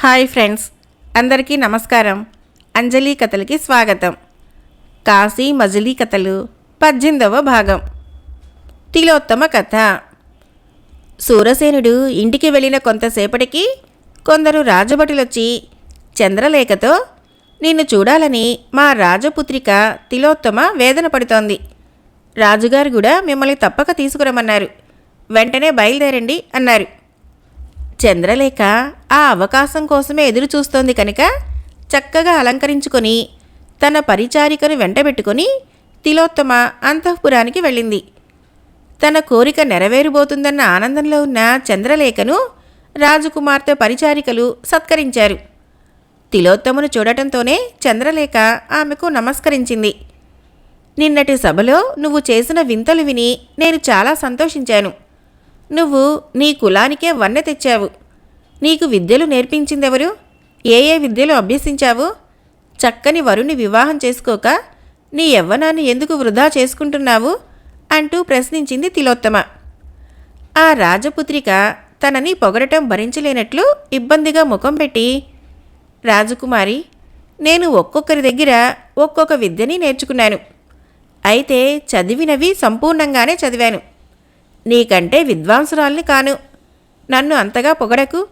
Hi friends అందరికీ నమస్కారం. అంజలి కథలకి స్వాగతం. కాశీ మజిలీ కథలు పద్దెనిమిదవ భాగం. తిలోత్తమ కథ. సూరసేనుడు ఇంటికి వెళ్ళిన కొంతసేపటికి కొందరు రాజభటులొచ్చి చంద్రలేఖతో నిన్ను చూడాలని మా రాజపుత్రిక తిలోత్తమ వేదన పడుతోంది. రాజుగారు కూడా మిమ్మల్ని తప్పక తీసుకురమ్మన్నారు. వెంటనే బయలుదేరండి అన్నారు. చంద్రలేఖ ఆ అవకాశం కోసమే ఎదురు చూస్తోంది కనుక చక్కగా అలంకరించుకొని తన పరిచారికను వెంటబెట్టుకొని తిలోత్తమ అంతఃపురానికి వెళ్ళింది. తన కోరిక నెరవేరుబోతుందన్న ఆనందంలో ఉన్న చంద్రలేఖను రాజకుమార్తె పరిచారికలు సత్కరించారు. తిలోత్తమును చూడటంతోనే చంద్రలేఖ ఆమెకు నమస్కరించింది. నిన్నటి సభలో నువ్వు చేసిన వింతలు విని నేను చాలా సంతోషించాను. నువ్వు నీ కులానికే వన్నె తెచ్చావు. నీకు విద్యలు నేర్పించిందెవరు? ఏ ఏ విద్యలు అభ్యసించావు? చక్కని వరుణ్ణి వివాహం చేసుకోక నీ యవ్వనాన్ని ఎందుకు వృధా చేసుకుంటున్నావు? అంటూ ప్రశ్నించింది తిలోత్తమ. ఆ రాజపుత్రిక తనని పొగడటం భరించలేనట్లు ఇబ్బందిగా ముఖం పెట్టి రాజకుమారి నేను ఒక్కొక్కరి దగ్గర ఒక్కొక్క విద్యని నేర్చుకున్నాను. అయితే చదివినవి సంపూర్ణంగానే చదివాను. నీకంటే విద్వాంసురాల్ని కాను. నన్ను అంతగా పొగడకు.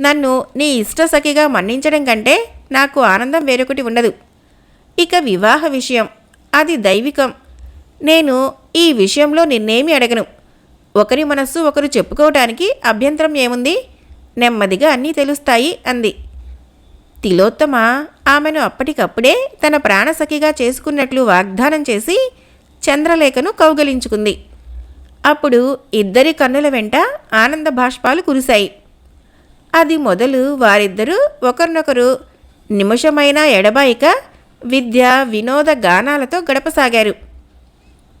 నన్ను నీ ఇష్టసఖిగా మన్నించడం కంటే నాకు ఆనందం వేరొకటి ఉండదు. ఇక వివాహ విషయం. అది దైవికం. నేను ఈ విషయంలో నిన్నేమి అడగను. ఒకరి మనస్సు ఒకరు చెప్పుకోవటానికి అభ్యంతరం ఏముంది? నెమ్మదిగా అన్నీ తెలుస్తాయి అంది. తిలోత్తమ ఆమెను అప్పటికప్పుడే తన ప్రాణసఖిగా చేసుకున్నట్లు వాగ్దానం చేసి చంద్రలేఖను కౌగలించుకుంది. అప్పుడు ఇద్దరి కన్నుల వెంట ఆనంద బాష్పాలు కురిశాయి. అది మొదలు వారిద్దరూ ఒకరినొకరు నిమిషమైన ఎడబాయిక విద్య వినోద గానాలతో గడపసాగారు.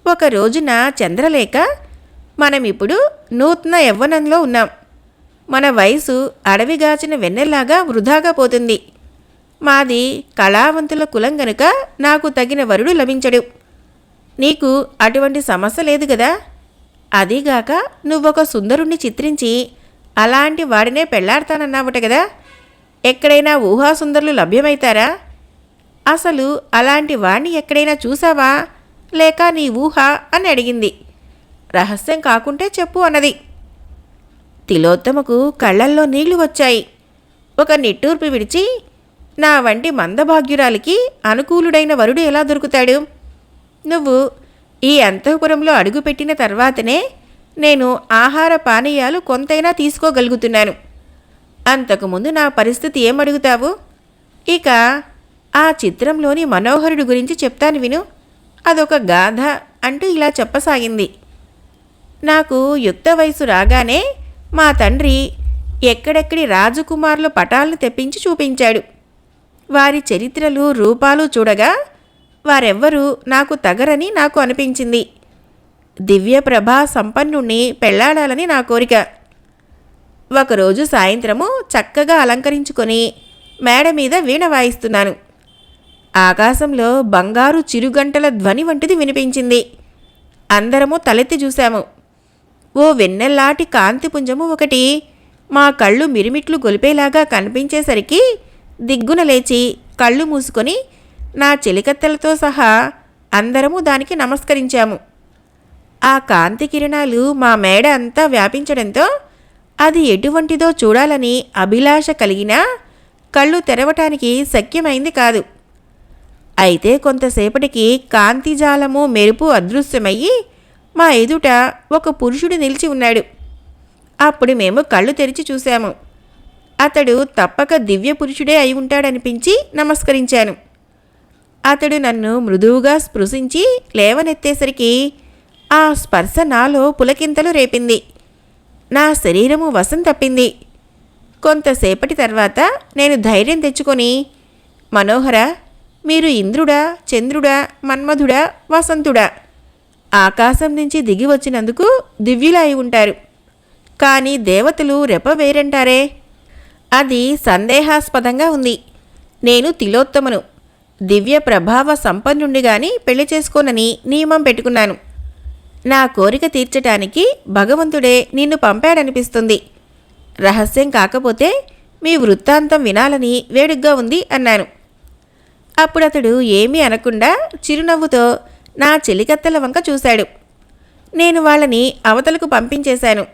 ఒక రోజున చంద్రలేఖ మనమిప్పుడు నూతన యవ్వనంలో ఉన్నాం. మన వయసు అడవిగాచిన వెన్నెల్లాగా వృధాగా పోతుంది. మాది కళావంతుల కులం గనుక నాకు తగిన వరుడు లభించడు. నీకు అటువంటి సమస్య లేదు కదా అదీగాక నువ్వొక సుందరుణ్ణి చిత్రించి అలాంటి వాడినే పెళ్ళాడతానన్నావుట కదా ఎక్కడైనా ఊహాసుందరులు లభ్యమవుతారా అసలు అలాంటి వాణ్ణి ఎక్కడైనా చూసావా? లేక నీ ఊహ అని అడిగింది. రహస్యం కాకుంటే చెప్పు అన్నది. తిలోత్తమకు కళ్ళల్లో నీళ్ళు వచ్చాయి. ఒక నిట్టూర్పు విడిచి నా వంటి మందభాగ్యురాలికి అనుకూలుడైన వరుడు ఎలా దొరుకుతాడు? నువ్వు ఈ అంతఃపురంలో అడుగుపెట్టిన తర్వాతనే నేను ఆహార పానీయాలు కొంతైనా తీసుకోగలుగుతున్నాను. అంతకుముందు నా పరిస్థితి ఏమడుగుతావు ఇక ఆ చిత్రంలోని మనోహరుడు గురించి చెప్తాను విను. అదొక గాథ అంటూ ఇలా చెప్పసాగింది. నాకు యుక్త వయసు రాగానే మా తండ్రి ఎక్కడెక్కడి రాజకుమారుల పటాలను తెప్పించి చూపించాడు. వారి చరిత్రలు రూపాలు చూడగా వారెవ్వరూ నాకు తగరని నాకు అనిపించింది. దివ్య ప్రభా సంపన్నుణ్ణి పెళ్ళాడాలని నా కోరిక. ఒకరోజు సాయంత్రము చక్కగా అలంకరించుకొని మేడ మీద వీణ వాయిస్తున్నాను. ఆకాశంలో బంగారు చిరుగంటల ధ్వని వంటిది వినిపించింది. అందరము తలెత్తి చూశాము. ఓ వెన్నెల్లాటి కాంతిపుంజము ఒకటి మా కళ్ళు మిరిమిట్లు గొలిపేలాగా కనిపించేసరికి దిగ్గున లేచి కళ్ళు మూసుకొని నా చెలికత్తెలతో సహా అందరము దానికి నమస్కరించాము. ఆ కాంతి కిరణాలు మా మేడ అంతా వ్యాపించడంతో అది ఎటువంటిదో చూడాలని అభిలాష కలిగినా కళ్ళు తెరవటానికి శక్యమైంది కాదు. అయితే కొంతసేపటికి కాంతిజాలము మెరుపు అదృశ్యమయ్యి మా ఎదుట ఒక పురుషుడు నిలిచి ఉన్నాడు. అప్పుడు మేము కళ్ళు తెరిచి చూశాము. అతడు తప్పక దివ్య పురుషుడే అయి ఉంటాడనిపించి నమస్కరించాను. అతడు నన్ను మృదువుగా స్పృశించి లేవనెత్తేసరికి ఆ స్పర్శ నాలో పులకింతలు రేపింది. నా శరీరము వశం తప్పింది. కొంతసేపటి తర్వాత నేను ధైర్యం తెచ్చుకొని మనోహర మీరు ఇంద్రుడా చంద్రుడా మన్మధుడా వసంతుడా? ఆకాశం నుంచి దిగి వచ్చినందుకు దివ్యులై ఉంటారు. కానీ దేవతలు రెప వేరంటారే? అది సందేహాస్పదంగా ఉంది. నేను తిలోత్తమను. దివ్య ప్రభావ సంపన్నుండిగాని పెళ్ళి చేసుకోనని నియమం పెట్టుకున్నాను. నా కోరిక తీర్చటానికి భగవంతుడే నిన్ను పంపాడనిపిస్తుంది. రహస్యం కాకపోతే మీ వృత్తాంతం వినాలని వేడుగ్గా ఉంది అన్నాను. అప్పుడు అతడు ఏమీ అనకుండా చిరునవ్వుతో నా చెలికత్తెల వంక చూశాడు. నేను వాళ్ళని అవతలకు పంపించేశాను.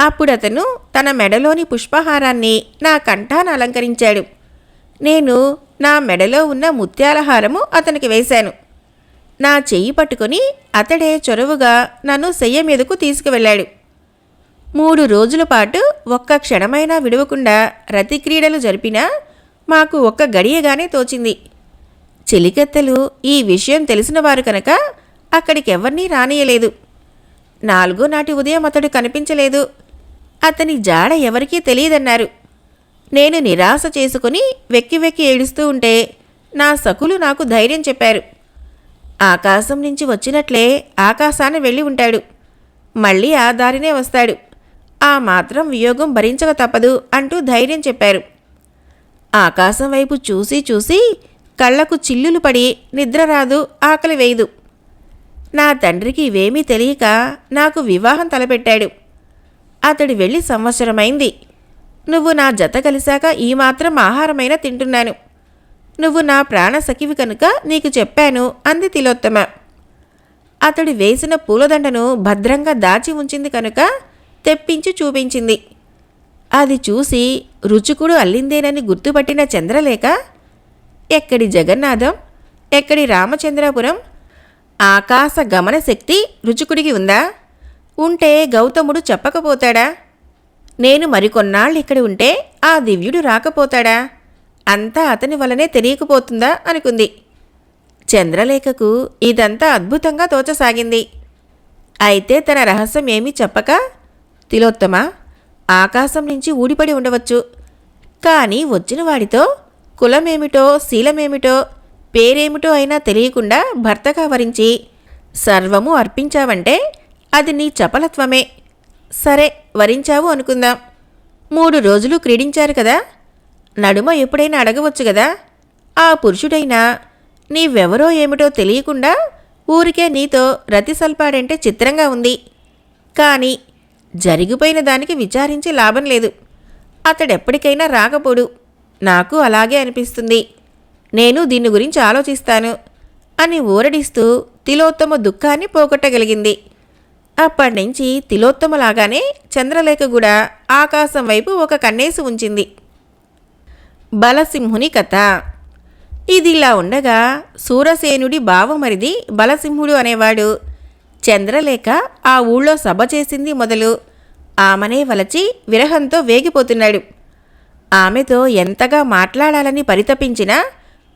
అప్పుడు అతను తన మెడలోని పుష్పహారాన్ని నా కంఠాన అలంకరించాడు. నేను నా మెడలో ఉన్న ముత్యాల హారము అతనికి వేశాను. నా చెయ్యి పట్టుకొని అతడే చొరవుగా నన్ను సెయ్య మీదకు తీసుకువెళ్ళాడు. మూడు రోజుల పాటు ఒక్క క్షణమైనా విడవకుండా రతిక్రీడలు జరిపినా మాకు ఒక్క గడియగానే తోచింది. చెలికత్తెలు ఈ విషయం తెలిసిన వారు కనుక అక్కడికెవర్నీ రానియలేదు. నాలుగో నాటి ఉదయం అతడు కనిపించలేదు. అతని జాడ ఎవరికీ తెలియదన్నారు. నేను నిరాశ చేసుకుని వెక్కి వెక్కి ఏడుస్తూ ఉంటే నా సకులు నాకు ధైర్యం చెప్పారు. ఆకాశం నుంచి వచ్చినట్లే ఆకాశాన వెళ్ళి ఉంటాడు. మళ్ళీ ఆ దారినే వస్తాడు. ఆ మాత్రం వియోగం భరించక తప్పదు అంటూ ధైర్యం చెప్పారు. ఆకాశం వైపు చూసి చూసి కళ్ళకు చిల్లులు పడి నిద్ర రాదు ఆకలి వేయదు. నా తండ్రికి ఇవేమీ తెలియక నాకు వివాహం తలపెట్టాడు. అతడు వెళ్ళి సంవత్సరమైంది. నువ్వు నా జత కలిశాక ఈ మాత్రం ఆహారమైన తింటున్నాను. నువ్వు నా ప్రాణసఖివి కనుక నీకు చెప్పాను అంది తిలోత్తమ. అతడు వేసిన పూలదండను భద్రంగా దాచి ఉంచింది కనుక తెప్పించి చూపించింది. అది చూసి రుచుకుడు అల్లిందేనని గుర్తుపట్టిన చంద్రలేఖ ఎక్కడి జగన్నాథం ఎక్కడి రామచంద్రాపురం ఆకాశ గమన శక్తి రుచుకుడికి ఉందా? ఉంటే గౌతముడు చెప్పకపోతాడా? నేను మరికొన్నాళ్ళు ఇక్కడ ఉంటే ఆ దివ్యుడు రాకపోతాడా? అంతా అతని వలనే తెలియకపోతుందా? అనుకుంది. చంద్రలేఖకు ఇదంతా అద్భుతంగా తోచసాగింది. అయితే తన రహస్యం ఏమీ చెప్పక తిలోత్తమ ఆకాశం నుంచి ఊడిపడి ఉండవచ్చు. కానీ వచ్చిన వాడితో కులమేమిటో శీలమేమిటో పేరేమిటో అయినా తెలియకుండా భర్తగా వరించి సర్వము అర్పించావంటే అది నీ చపలత్వమే. సరే వరించావు అనుకుందాం. మూడు రోజులు క్రీడించారు కదా. నడుమ ఎప్పుడైనా అడగవచ్చు కదా. ఆ పురుషుడైనా నీవెవరో ఏమిటో తెలియకుండా ఊరికే నీతో రతి సల్పాడంటే చిత్రంగా ఉంది. కానీ జరిగిపోయిన దానికి విచారించి లాభం లేదు. అతడెప్పటికైనా రాకపోడు. నాకు అలాగే అనిపిస్తుంది. నేను దీని గురించి ఆలోచిస్తాను అని ఊరడిస్తూ తిలోత్తమ దుఃఖాన్ని పోగొట్టగలిగింది. అప్పటినుంచి తిలోత్తమలాగానే చంద్రలేఖ కూడా ఆకాశం వైపు ఒక కన్నేసి ఉంచింది. బలసింహుని కథ. ఇదిలా ఉండగా సూరసేనుడి బావమరిది బలసింహుడు అనేవాడు చంద్రలేఖ ఆ ఊళ్ళో సభ చేసింది మొదలు. ఆమెనే వలచి విరహంతో వేగిపోతున్నాడు. ఆమెతో ఎంతగా మాట్లాడాలని పరితపించినా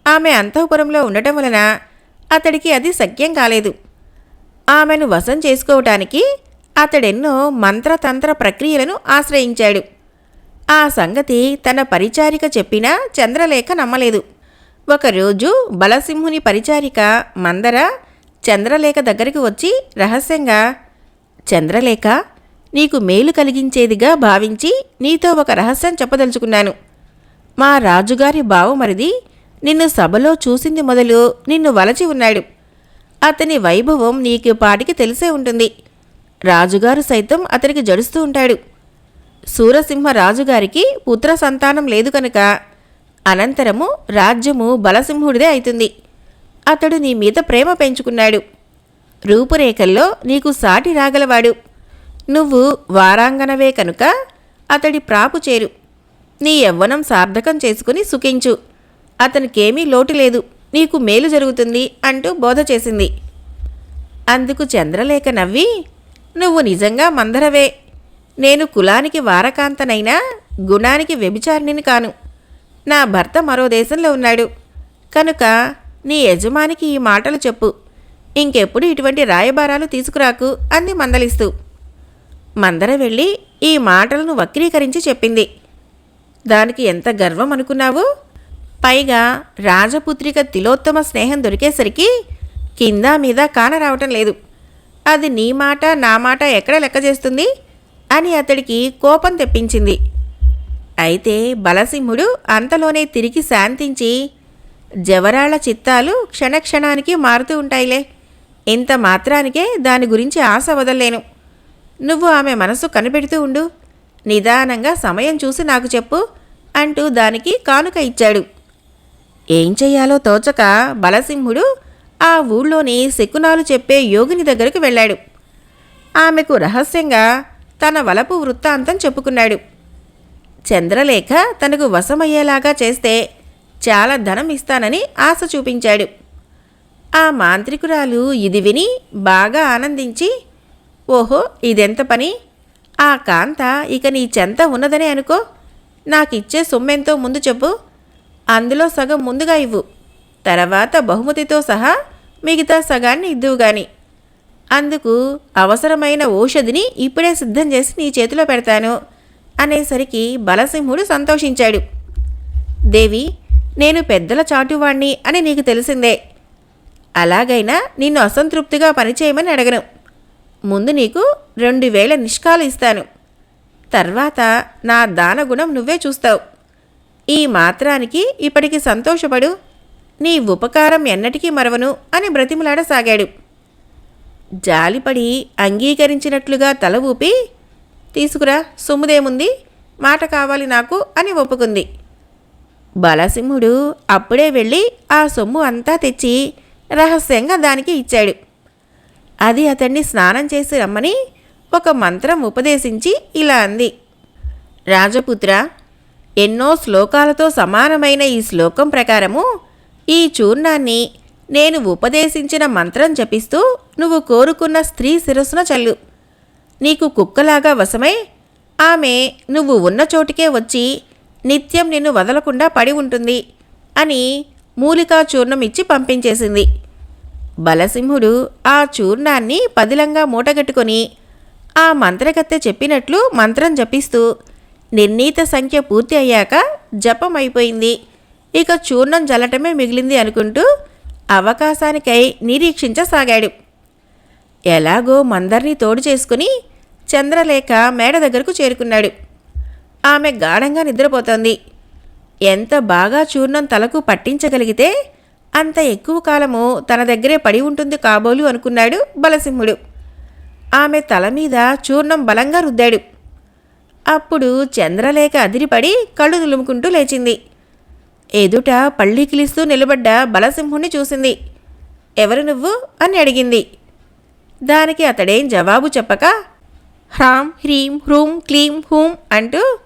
ఆమె అంతఃపురంలో ఉండటం వలన అతడికి అది సఖ్యం కాలేదు. ఆమెను వశం చేసుకోవటానికి అతడెన్నో మంత్రతంత్ర ప్రక్రియలను ఆశ్రయించాడు. ఆ సంగతి తన పరిచారిక చెప్పినా చంద్రలేఖ నమ్మలేదు. ఒకరోజు బలసింహుని పరిచారిక మందర చంద్రలేఖ దగ్గరికి వచ్చి రహస్యంగా చంద్రలేఖ నీకు మేలు కలిగించేదిగా భావించి నీతో ఒక రహస్యం చెప్పదలుచుకున్నాను. మా రాజుగారి బావమరిది నిన్ను సభలో చూసింది మొదలు నిన్ను వలచి ఉన్నాడు. అతని వైభవం నీకు పాటికి తెలిసే ఉంటుంది. రాజుగారు సైతం అతనికి జడుస్తూ ఉంటాడు. సూరసింహ రాజుగారికి పుత్ర సంతానం లేదు కనుక అనంతరము రాజ్యము బలసింహుడిదే అవుతుంది అతడు నీ మీద ప్రేమ పెంచుకున్నాడు. రూపురేఖల్లో నీకు సాటి రాగలవాడు. నువ్వు వారాంగనవే కనుక అతడి ప్రాపు చేరు. నీ యవ్వనం సార్థకం చేసుకుని సుఖించు. అతనికేమీ లోటు లేదు. నీకు మేలు జరుగుతుంది అంటూ బోధ చేసింది. అందుకు చంద్రలేఖ నవ్వి నువ్వు నిజంగా మందరవే. నేను కులానికి వారకాంతనైనా గుణానికి వ్యభిచారిణిని కాను. నా భర్త మరో దేశంలో ఉన్నాడు. కనుక నీ యజమానికి ఈ మాటలు చెప్పు. ఇంకెప్పుడు ఇటువంటి రాయబారాలు తీసుకురాకు అంది మందలిస్తూ. మందర వెళ్ళి ఈ మాటలను వక్రీకరించి చెప్పింది. దానికి ఎంత గర్వం అనుకున్నావు? పైగా రాజపుత్రిక తిలోత్తమ స్నేహం దొరికేసరికి కింద మీద కాన రావటం లేదు. అది నీ మాట నా మాట ఎక్కడ లెక్క చేస్తుంది? అని అతడికి కోపం తెప్పించింది. అయితే బలసింహుడు అంతలోనే తిరిగి శాంతించి జవరాళ్ళ చిత్తాలు క్షణక్షణానికి మారుతూ ఉంటాయిలే. ఇంత మాత్రానికే దాని గురించి ఆశ వదలలేను. నువ్వు ఆమె మనసు కనిపెడుతూ ఉండు. నిదానంగా సమయం చూసి నాకు చెప్పు అంటూ దానికి కానుక ఇచ్చాడు. ఏం చెయ్యాలో తోచక బలసింహుడు ఆ ఊళ్ళోని శకునాలు చెప్పే యోగిని దగ్గరకు వెళ్ళాడు. ఆమెకు రహస్యంగా తన వలపు వృత్తాంతం చెప్పుకున్నాడు. చంద్రలేఖ తనకు వశమయ్యేలాగా చేస్తే చాలా ధనం ఇస్తానని ఆశ చూపించాడు. ఆ మాంత్రికురాలు ఇది విని బాగా ఆనందించి ఓహో ఇదెంత పని? ఆ కాంత ఇక నీ చెంత ఉన్నదనే అనుకో. నాకిచ్చే సొమ్మెంతో ముందు చెప్పు. అందులో సగం ముందుగా ఇవ్వు. తర్వాత బహుమతితో సహా మిగతా సగాన్ని ఇద్దువు గాని. అందుకు అవసరమైన ఔషధిని ఇప్పుడే సిద్ధం చేసి నీ చేతిలో పెడతాను అనేసరికి బలసింహుడు సంతోషించాడు. దేవి నేను పెద్దల చాటువాణ్ణి అని నీకు తెలిసిందే. అలాగైనా నిన్ను అసంతృప్తిగా పనిచేయమని అడగను. ముందు నీకు రెండు వేల నిష్కాలు ఇస్తాను. తర్వాత నా దానగుణం నువ్వే చూస్తావు. ఈ మాత్రానికి ఇప్పటికి సంతోషపడు. నీ ఉపకారం ఎన్నటికీ మరవను అని బ్రతిమలాడసాగాడు. జాలిపడి అంగీకరించినట్లుగా తల ఊపి తీసుకురా సొమ్ముదేముంది? మాట కావాలి నాకు అని ఒప్పుకుంది. బలసింహుడు అప్పుడే వెళ్ళి ఆ సొమ్ము అంతా తెచ్చి రహస్యంగా దానికి ఇచ్చాడు. అది అతన్ని స్నానం చేసి రమ్మని ఒక మంత్రం ఉపదేశించి ఇలా అంది. రాజపుత్ర ఎన్నో శ్లోకాలతో సమానమైన ఈ శ్లోకం ప్రకారము ఈ చూర్ణాన్ని నేను ఉపదేశించిన మంత్రం జపిస్తూ నువ్వు కోరుకున్న స్త్రీ శిరస్సున చల్లు. నీకు కుక్కలాగా వశమై ఆమె నువ్వు ఉన్న చోటికే వచ్చి నిత్యం నిన్ను వదలకుండా పడి ఉంటుంది అని మూలికా చూర్ణం ఇచ్చి పంపించేసింది. బలసింహుడు ఆ చూర్ణాన్ని పదిలంగా మూటగట్టుకొని ఆ మంత్రగత్తె చెప్పినట్లు మంత్రం జపిస్తూ నిర్ణీత సంఖ్య పూర్తి అయ్యాక జపం అయిపోయింది. ఇక చూర్ణం జల్లటమే మిగిలింది అనుకుంటూ అవకాశానికై నిరీక్షించసాగాడు. ఎలాగో మందర్ని తోడు చేసుకుని చంద్రలేఖ మేడ దగ్గరకు చేరుకున్నాడు. ఆమె గాఢంగా నిద్రపోతోంది. ఎంత బాగా చూర్ణం తలకు పట్టించగలిగితే అంత ఎక్కువ కాలము తన దగ్గరే పడి ఉంటుంది కాబోలు అనుకున్నాడు బలసింహుడు. ఆమె తల మీద చూర్ణం బలంగా రుద్దాడు. అప్పుడు చంద్రలేఖ అదిరిపడి కళ్ళు నులుముకుంటూ లేచింది. ఎదుట పళ్ళీకిలిస్తూ నిలబడ్డ బలసింహుణ్ణి చూసింది. ఎవరు నువ్వు? అని అడిగింది. దానికి అతడేం జవాబు చెప్పక హ్రాం హ్రీం హ్రూం క్లీం హూం అంటూ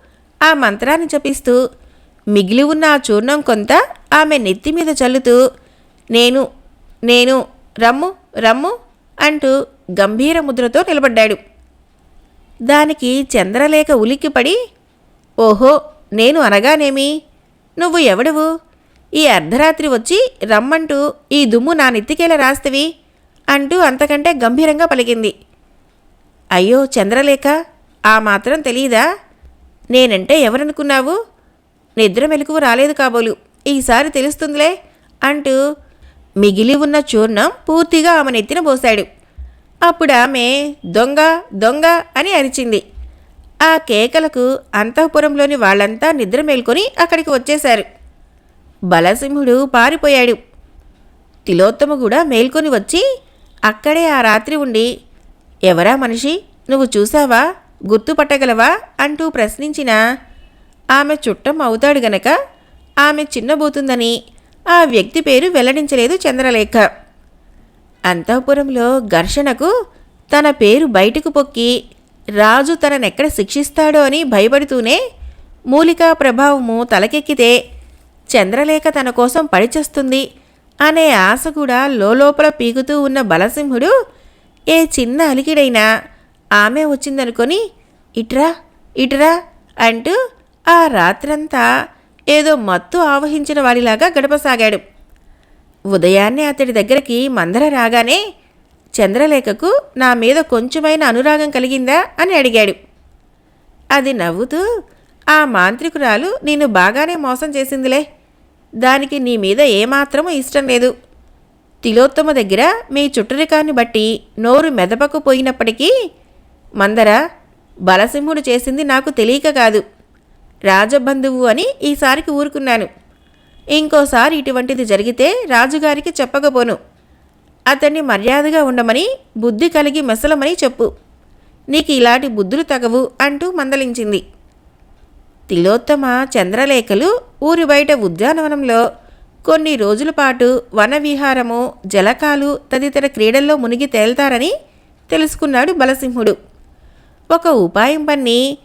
ఆ మంత్రాన్ని జపిస్తూ మిగిలి ఉన్న ఆ చూర్ణం కొంత ఆమె నెత్తి మీద చల్లుతూ నేను నేను రమ్ము రమ్ము అంటూ గంభీర ముద్రతో నిలబడ్డాడు. దానికి చంద్రలేఖ ఉలిక్కిపడి ఓహో నేను అనగానేమి? నువ్వు ఎవడువు? ఈ అర్ధరాత్రి వచ్చి రమ్మంటూ ఈ దుమ్ము నా నెత్తికేలా రాస్తవి? అంటూ అంతకంటే గంభీరంగా పలికింది. అయ్యో చంద్రలేఖ ఆ మాత్రం తెలీదా? నేనంటే ఎవరనుకున్నావు? నిద్ర మెలకువ రాలేదు కాబోలు. ఈసారి తెలుస్తుందిలే అంటూ మిగిలి ఉన్న చూర్ణం పూర్తిగా ఆమె నెత్తిన పోశాడు. అప్పుడు ఆమె దొంగ దొంగ అని అరిచింది. ఆ కేకలకు అంతఃపురంలోని వాళ్ళంతా నిద్ర మేల్కొని అక్కడికి వచ్చేశారు. బలసింహుడు పారిపోయాడు. తిలోత్తమ కూడా మేల్కొని వచ్చి అక్కడే ఆ రాత్రి ఉండి ఎవరా మనిషి? నువ్వు చూసావా? గుర్తుపట్టగలవా? అంటూ ప్రశ్నించిన ఆమె చుట్టం అవుతాడు గనక ఆమె చిన్నబోతుందని ఆ వ్యక్తి పేరు వెల్లడించలేదు చంద్రలేఖ. అంతఃపురంలో ఘర్షణకు తన పేరు బయటకు పొక్కి రాజు తననెక్కడ శిక్షిస్తాడో అని భయపడుతూనే మూలికా ప్రభావము తలకెక్కితే చంద్రలేఖ తన కోసం పడిచేస్తుంది అనే ఆశ కూడా లోపల పీకుతూ ఉన్న బలసింహుడు ఏ చిన్న అలికిడైనా ఆమె వచ్చిందనుకొని ఇట్రా ఇట్రా అంటూ ఆ రాత్రంతా ఏదో మత్తు ఆవహించిన వాడిలాగా గడపసాగాడు. ఉదయాన్నే అతడి దగ్గరికి మందర రాగానే చంద్రలేఖకు నా మీద కొంచెమైన అనురాగం కలిగిందా? అని అడిగాడు. అది నవ్వుతూ ఆ మాంత్రికురాలు నిన్ను బాగానే మోసం చేసిందిలే. దానికి నీ మీద ఏమాత్రమూ ఇష్టం లేదు. తిలోత్తమ దగ్గర మీ చుట్టరికాన్ని బట్టి నోరు మెదపకు పోయినప్పటికీ మందర బలసింహుడు చేసింది నాకు తెలియక కాదు. రాజబంధువు అని ఈసారికి ఊరుకున్నాను. ఇంకోసారి ఇటువంటిది జరిగితే రాజుగారికి చెప్పకపోను. అతన్ని మర్యాదగా ఉండమని బుద్ధి కలిగి మెసలమని చెప్పు. నీకు ఇలాంటి బుద్ధులు తగవు అంటూ మందలించింది. తిలోత్తమ చంద్రలేఖలు ఊరి బయట ఉద్యానవనంలో కొన్ని రోజుల పాటు వనవిహారము జలకాలు తదితర క్రీడల్లో మునిగి తేల్తారని తెలుసుకున్నాడు బలసింహుడు. ఒక ఉపాయం పన్ని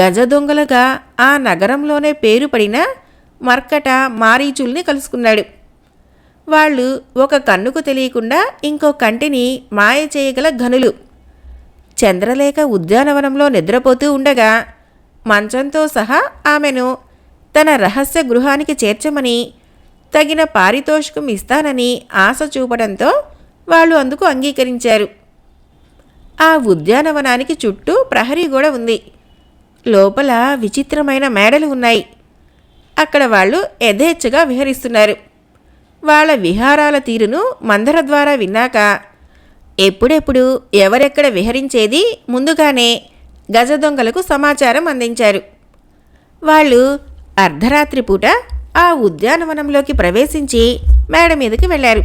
గజ దొంగలుగా ఆ నగరంలోనే పేరు పడిన మర్కట మారీచుల్ని కలుసుకున్నాడు. వాళ్ళు ఒక కన్నుకు తెలియకుండా ఇంకో కంటిని మాయ చేయగల ఘనులు. చంద్రలేఖ ఉద్యానవనంలో నిద్రపోతూ ఉండగా మంచంతో సహా ఆమెను తన రహస్య గృహానికి చేర్చమని తగిన పారితోషికం ఇస్తానని ఆశ చూపడంతో వాళ్ళు అందుకు అంగీకరించారు. ఆ ఉద్యానవనానికి చుట్టూ ప్రహరీ గోడ ఉంది. లోపల విచిత్రమైన మేడలు ఉన్నాయి. అక్కడ వాళ్ళు యథేచ్ఛగా విహరిస్తున్నారు. వాళ్ళ విహారాల తీరును మందర ద్వారా విన్నాక ఎప్పుడెప్పుడు ఎవరెక్కడ విహరించేది ముందుగానే గజ దొంగలకు సమాచారం అందించారు. వాళ్ళు అర్ధరాత్రి పూట ఆ ఉద్యానవనంలోకి ప్రవేశించి మేడ మీదకి వెళ్ళారు.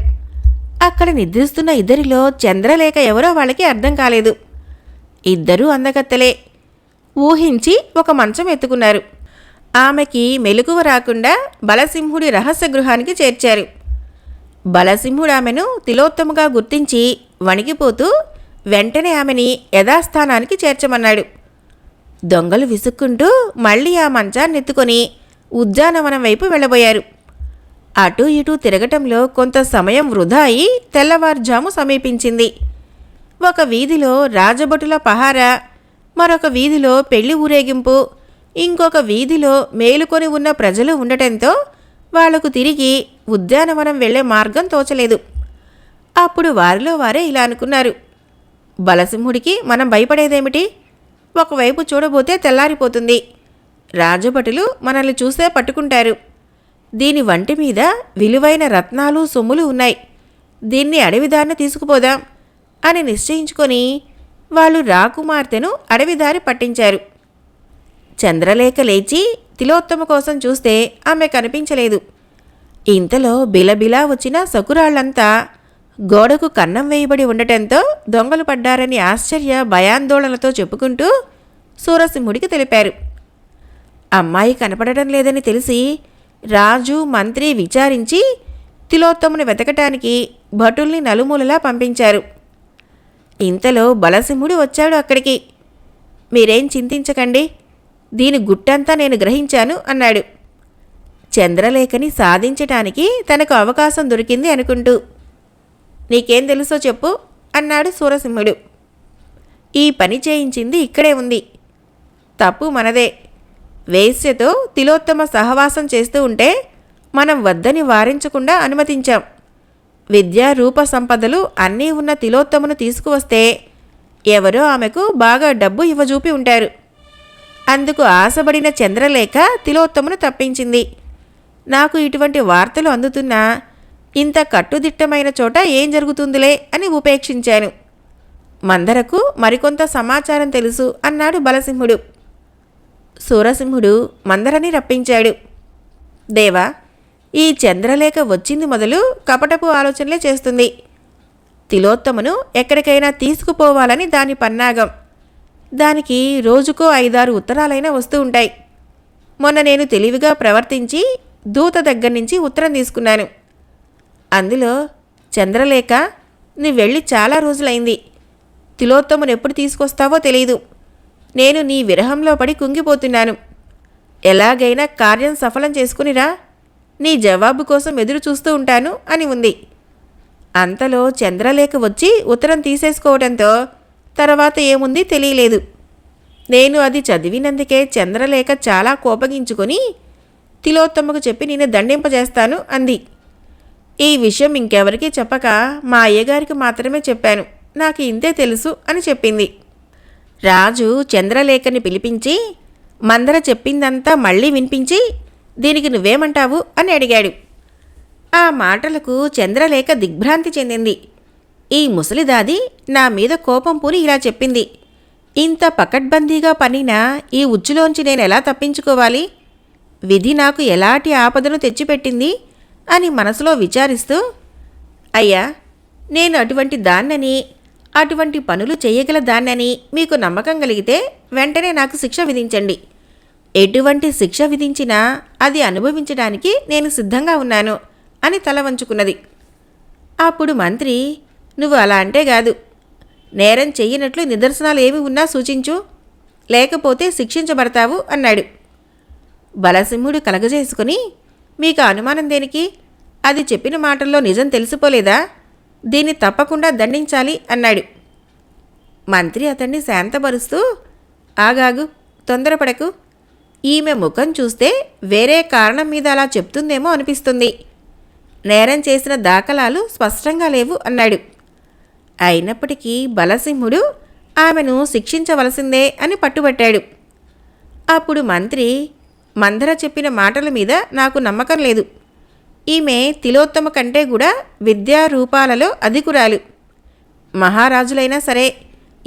అక్కడ నిద్రిస్తున్న ఇద్దరిలో చంద్రలేఖ ఎవరో వాళ్ళకి అర్థం కాలేదు. ఇద్దరూ అందకత్తలే ఊహించి ఒక మంచం ఎత్తుకున్నారు. ఆమెకి మెలకువ రాకుండా బలసింహుడి రహస్య గృహానికి చేర్చారు. బలసింహుడు ఆమెను తిలోత్తముగా గుర్తించి వణికిపోతూ వెంటనే ఆమెని యథాస్థానానికి చేర్చమన్నాడు. దొంగలు విసుక్కుంటూ మళ్ళీ ఆ మంచాన్ని ఎత్తుకొని ఉద్యానవనం వైపు వెళ్ళబోయారు. అటూ ఇటూ తిరగటంలో కొంత సమయం వృధా అయి తెల్లవారుజాము సమీపించింది. ఒక వీధిలో రాజభటుల పహారా మరొక వీధిలో పెళ్ళి ఊరేగింపు ఇంకొక వీధిలో మేలుకొని ఉన్న ప్రజలు ఉండటంతో వాళ్ళకు తిరిగి ఉద్యానవనం వెళ్ళే మార్గం తోచలేదు. అప్పుడు వారిలో వారే ఇలా అనుకున్నారు. బలసింహుడికి మనం భయపడేదేమిటి? ఒకవైపు చూడబోతే తెల్లారిపోతుంది. రాజభటులు మనల్ని చూసే పట్టుకుంటారు. దీని వంటి మీద విలువైన రత్నాలు సొమ్ములు ఉన్నాయి. దీన్ని అడవిదారిన తీసుకుపోదాం అని నిశ్చయించుకొని వాళ్ళు రాకుమార్తెను అడవిదారి పట్టించారు. చంద్రలేఖ లేచి తిలోత్తమ కోసం చూస్తే ఆమె కనిపించలేదు. ఇంతలో బిలబిలా వచ్చిన సకురాళ్ళంతా గోడకు కన్నం వేయబడి ఉండటంతో దొంగలు పడ్డారని ఆశ్చర్య భయాందోళనలతో చెప్పుకుంటూ సూరసింహుడికి తెలిపారు. అమ్మాయి కనపడటం లేదని తెలిసి రాజు మంత్రి విచారించి తిలోత్తముని వెతకటానికి భటుల్ని నలుమూలలా పంపించారు. ఇంతలో బలసింహుడు వచ్చాడు అక్కడికి. మీరేం చింతించకండి. దీని గుట్టంతా నేను గ్రహించాను అన్నాడు. చంద్రలేఖని సాధించటానికి తనకు అవకాశం దొరికింది అనుకుంటూ. నీకేం తెలుసో చెప్పు అన్నాడు సూరసింహుడు. ఈ పని చేయించింది ఇక్కడే ఉంది. తప్పు మనదే. వేశ్యతో తిలోత్తమ సహవాసం చేస్తూ ఉంటే మనం వద్దని వారించకుండా అనుమతించాం. విద్యా రూప సంపదలు అన్నీ ఉన్న తిలోత్తమను తీసుకువస్తే ఎవరో ఆమెకు బాగా డబ్బు ఇవ్వజూపి ఉంటారు. అందుకు ఆశపడిన చంద్రలేఖ తిలోత్తమును తప్పించింది. నాకు ఇటువంటి వార్తలు అందుతున్నా ఇంత కట్టుదిట్టమైన చోట ఏం జరుగుతుందిలే అని ఉపేక్షించాను. మందరకు మరికొంత సమాచారం తెలుసు అన్నాడు బలసింహుడు. సూరసింహుడు మందరని రప్పించాడు. దేవా ఈ చంద్రలేఖ వచ్చింది మొదలు కపటపు ఆలోచనలే చేస్తుంది. తిలోత్తమును ఎక్కడికైనా తీసుకుపోవాలని దాని పన్నాగం. దానికి రోజుకో ఐదారు ఉత్తరాలైనా వస్తూ ఉంటాయి. మొన్న నేను తెలివిగా ప్రవర్తించి దూత దగ్గర నుంచి ఉత్తరం తీసుకున్నాను. అందులో చంద్రలేఖ నీ వెళ్ళి చాలా రోజులైంది. తిలోత్తమును ఎప్పుడు తీసుకొస్తావో తెలియదు నేను నీ విరహంలో పడి కుంగిపోతున్నాను. ఎలాగైనా కార్యం సఫలం చేసుకునిరా నీ జవాబు కోసం ఎదురు చూస్తూ ఉంటాను అని ఉంది. అంతలో చంద్రలేఖ వచ్చి ఉత్తరం తీసేసుకోవడంతో తర్వాత ఏముంది తెలియలేదు. నేను అది చదివినందుకే చంద్రలేఖ చాలా కోపగించుకొని తిలోత్తమ్మకు చెప్పి నేను దండింపజేస్తాను అంది. ఈ విషయం ఇంకెవరికీ చెప్పక మా అయ్యగారికి మాత్రమే చెప్పాను. నాకు ఇంతే తెలుసు అని చెప్పింది. రాజు చంద్రలేఖని పిలిపించి మందర చెప్పిందంతా మళ్ళీ వినిపించి దీనికి నువ్వేమంటావు అని అడిగాడు. ఆ మాటలకు చంద్రలేఖ దిగ్భ్రాంతి చెందింది. ఈ ముసలిదాది నా మీద కోపం పూని ఇలా చెప్పింది. ఇంత పకడ్బందీగా పనిన ఈ ఉచ్చులోంచి నేను ఎలా తప్పించుకోవాలి? విధి నాకు ఎలాంటి ఆపదను తెచ్చిపెట్టింది? అని మనసులో విచారిస్తూ అయ్యా నేను అటువంటి దాన్నని అటువంటి పనులు చేయగల దాన్నని మీకు నమ్మకం కలిగితే వెంటనే నాకు శిక్ష విధించండి. ఎటువంటి శిక్ష విధించినా అది అనుభవించడానికి నేను సిద్ధంగా ఉన్నాను అని తల వంచుకున్నది. అప్పుడు మంత్రి నువ్వు అలా అంటే కాదు. నేరం చెయ్యనట్లు నిదర్శనాలు ఏమి ఉన్నా సూచించు. లేకపోతే శిక్షించబడతావు అన్నాడు. బలసింహుడు కలగజేసుకుని మీకు అనుమానం దేనికి? అది చెప్పిన మాటల్లో నిజం తెలిసిపోలేదా దీన్ని తప్పకుండా దండించాలి అన్నాడు. మంత్రి అతన్ని శాంతపరుస్తూ ఆగాగు తొందరపడకు. ఈమె ముఖం చూస్తే వేరే కారణం మీద అలా చెప్తుందేమో అనిపిస్తుంది. నేరం చేసిన దాఖలాలు స్పష్టంగా లేవు అన్నాడు. అయినప్పటికీ బలసింహుడు ఆమెను శిక్షించవలసిందే అని పట్టుబట్టాడు. అప్పుడు మంత్రి మందర చెప్పిన మాటల మీద నాకు నమ్మకం లేదు. ఈమె తిలోత్తమ కంటే కూడా విద్యా రూపాలలో అధికురాలు. మహారాజులైనా సరే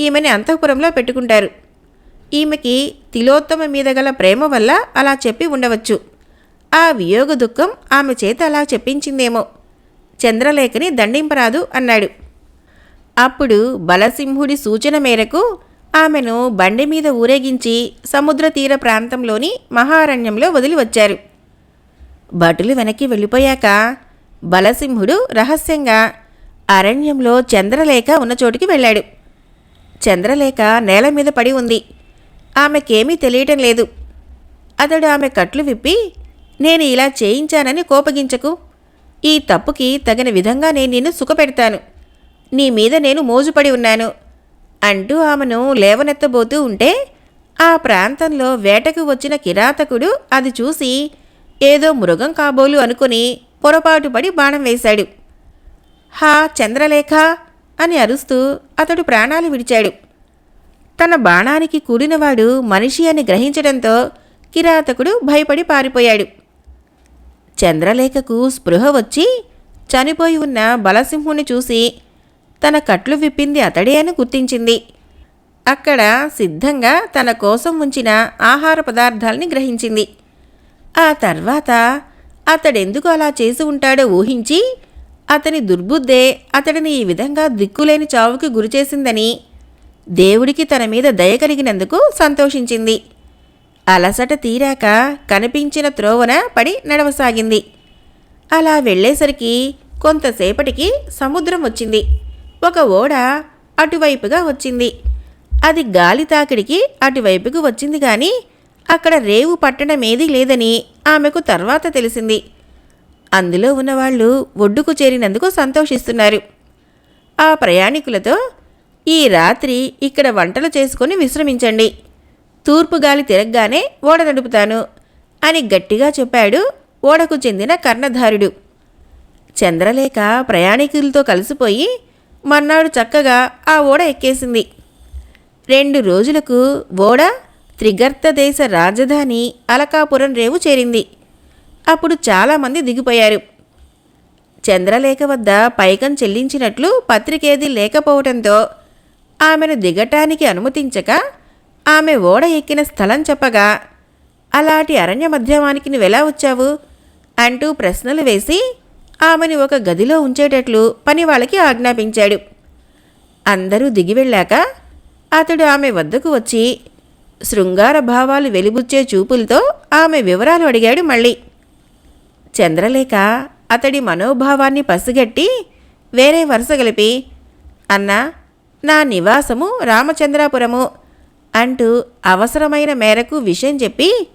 ఈమెని అంతఃపురంలో పెట్టుకుంటారు. ఈమెకి తిలోత్తమ మీద గల ప్రేమ వల్ల అలా చెప్పి ఉండవచ్చు. ఆ వియోగ దుఃఖం ఆమె చేత అలా చెప్పించిందేమో. చంద్రలేఖని దండింపరాదు అన్నాడు. అప్పుడు బలసింహుడి సూచన మేరకు ఆమెను బండి మీద ఊరేగించి సముద్ర తీర ప్రాంతంలోని మహారణ్యంలో వదిలి వచ్చారు భటులు వెనక్కి వెళ్ళిపోయాక బలసింహుడు రహస్యంగా అరణ్యంలో చంద్రలేఖ ఉన్న చోటుకి వెళ్ళాడు. చంద్రలేఖ నేల మీద పడి ఉంది. ఆమెకేమీ తెలియటం లేదు. అతడు ఆమె కట్లు విప్పి నేను ఇలా చేయించానని కోపగించకు. ఈ తప్పుకి తగిన విధంగా నేను నిన్ను సుఖపెడతాను. నీ మీద నేను మోజుపడి ఉన్నాను అంటూ ఆమెను లేవనెత్తబోతూ ఉంటే ఆ ప్రాంతంలో వేటకు వచ్చిన కిరాతకుడు అది చూసి ఏదో మృగం కాబోలు అనుకుని పొరపాటు పడి బాణం వేశాడు. హా చంద్రలేఖ అని అరుస్తూ అతడు ప్రాణాలు విడిచాడు. తన బాణానికి కూడినవాడు మనిషి అని గ్రహించడంతో కిరాతకుడు భయపడి పారిపోయాడు. చంద్రలేఖకు స్పృహ వచ్చి చనిపోయి ఉన్న బలసింహుని చూసి తన కట్లు విప్పింది అతడే అని గుర్తించింది. అక్కడ సిద్ధంగా తన కోసం ఉంచిన ఆహార పదార్థాల్ని గ్రహించింది. ఆ తర్వాత అతడెందుకు అలా చేసి ఉంటాడో ఊహించి అతని దుర్బుద్ధే అతడిని ఈ విధంగా దిక్కులేని చావుకి గురిచేసిందని దేవుడికి తన మీద దయ కలిగినందుకు సంతోషించింది. అలసట తీరాక కనిపించిన త్రోవన పడి నడవసాగింది. అలా వెళ్ళేసరికి కొంతసేపటికి సముద్రం వచ్చింది. ఒక ఓడ అటువైపుగా వచ్చింది. అది గాలి తాకిడికి అటువైపుకు వచ్చింది కానీ అక్కడ రేవు పట్టడమేదీ ఏదీ లేదని ఆమెకు తర్వాత తెలిసింది. అందులో ఉన్నవాళ్ళు ఒడ్డుకు చేరినందుకు సంతోషిస్తున్నారు. ఆ ప్రయాణికులతో ఈ రాత్రి ఇక్కడ వంటలు చేసుకొని విశ్రమించండి. తూర్పు గాలి తిరగగానే ఓడ నడుపుతాను అని గట్టిగా చెప్పాడు ఓడకు చెందిన కర్ణధారుడు. చంద్రలేఖ ప్రయాణికులతో కలిసిపోయి మర్నాడు చక్కగా ఆ ఓడ ఎక్కేసింది. రెండు రోజులకు ఓడ త్రిగర్త దేశ రాజధాని అలకాపురం రేవు చేరింది. అప్పుడు చాలామంది దిగిపోయారు. చంద్రలేఖ వద్ద పైకం చెల్లించినట్లు పత్రికేది లేకపోవటంతో ఆమెను దిగటానికి అనుమతించక ఆమె ఓడ ఎక్కిన స్థలం చెప్పగా అలాంటి అరణ్య మధ్యమానికి నువ్వెలా వచ్చావు? అంటూ ప్రశ్నలు వేసి ఆమెను ఒక గదిలో ఉంచేటట్లు పని వాళ్ళకి ఆజ్ఞాపించాడు. అందరూ దిగి వెళ్ళాక అతడు ఆమె వద్దకు వచ్చి శృంగార భావాలు వెలిబుచ్చే చూపులతో ఆమె వివరాలు అడిగాడు మళ్ళీ. చంద్రలేఖ అతడి మనోభావాన్ని పసిగట్టి వేరే వరుస కలిపి అన్నా నా నివాసము రామచంద్రాపురము అంటూ అవసరమైన మేరకు విషయం చెప్పి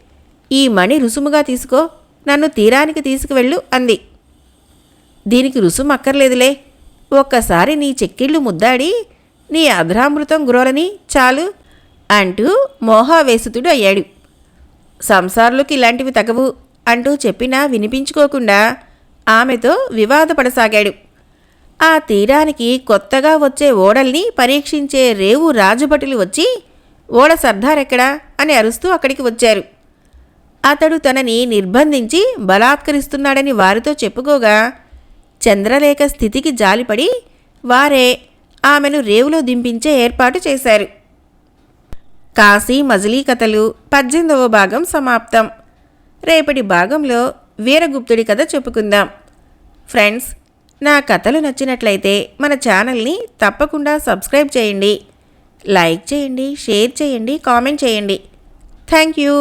ఈ మణి రుసుముగా తీసుకో నన్ను తీరానికి తీసుకువెళ్ళు అంది. దీనికి రుసుము అక్కర్లేదులే. ఒక్కసారి నీ చెక్కిళ్ళు ముద్దాడి నీ అధరామృతం గురోలని చాలు అంటూ మోహావేశితుడు అయ్యాడు. సంసారులకు ఇలాంటివి తగవు అంటూ చెప్పినా వినిపించుకోకుండా ఆమెతో వివాదపడసాగాడు. ఆ తీరానికి కొత్తగా వచ్చే ఓడల్ని పరీక్షించే రేవు రాజభటులు వచ్చి ఓడ సర్దారెక్కడా అని అరుస్తూ అక్కడికి వచ్చారు. అతడు తనని నిర్బంధించి బలాత్కరిస్తున్నాడని వారితో చెప్పుకోగా చంద్రలేఖ స్థితికి జాలిపడి వారే ఆమెను రేవులో దింపించే ఏర్పాటు చేశారు. కాశీ మజిలీ కథలు పద్దెనిమిదవ భాగం సమాప్తం. రేపటి భాగంలో వీరగుప్తుడి కథ చెప్పుకుందాం. ఫ్రెండ్స్ నా కథలు నచ్చినట్లయితే మన ఛానల్ని తప్పకుండా సబ్స్క్రైబ్ చేయండి. లైక్ చేయండి షేర్ చేయండి కామెంట్ చేయండి. Thank you.